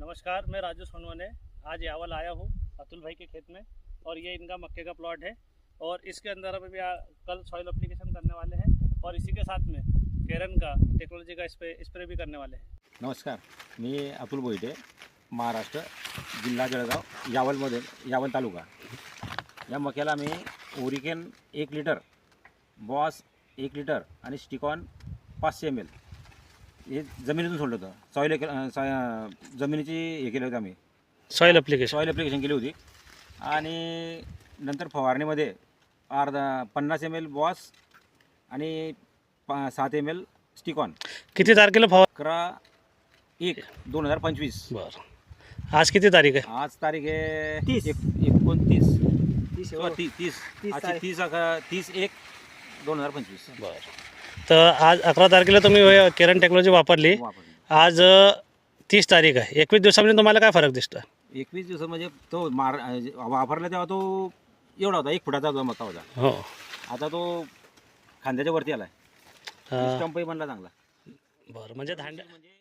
नमस्कार, मैं राजू सोनवने। आज यावल आया हूँ अतुल भाई के खेत में और ये इनका मक्के का प्लॉट है और इसके अंदर अभी भी आ- कल सॉइल अप्लीकेशन करने वाले हैं और इसी के साथ में केरन का टेक्नोलॉजी का स्प्रे स्प्रे भी करने वाले हैं। नमस्कार, मी अतुल बोईटे, महाराष्ट्र जिल्हा जळगाव यावलमध्ये यावल तालुका. या मक्याला मी ओरिकेन एक लिटर बॉस एक लिटर आणि स्टिकॉन पाचशे एम एल हे जमिनीतून सोडलं होतं. सॉईल जमिनीची हे केलं होतं आम्ही. सॉइल अप्लीकेशन सॉईल ॲप्लिकेशन केली होती. आणि नंतर फवारणीमध्ये अर्धा पन्नास एम एल बॉस आणि पा सात एम एल स्टिकॉन. किती तारखेला फवार अकरा एक दोन हजार पंचवीस. बरं. आज किती तारीख आहे? आज तारीख आहे तीस. एक- एकोणतीस. तीस ती- तीस. तीस. तीस अकरा तीस एक दोन हजार पंचवीस. बरं. तर आज अकरा तारखेला तुम्ही केरन टेक्नॉलॉजी वापरली. आज तीस तारीख आहे. एकवीस दिवसामध्ये तुम्हाला काय फरक दिसतो एकवीस दिवस म्हणजे तो मार वापरला तेव्हा तो एवढा होता. एक फुटाचा मका होता. हो. आता तो खांद्याच्या वरती स्टंपही बनला चांगला. बरं म्हणजे धांड्या म्हणजे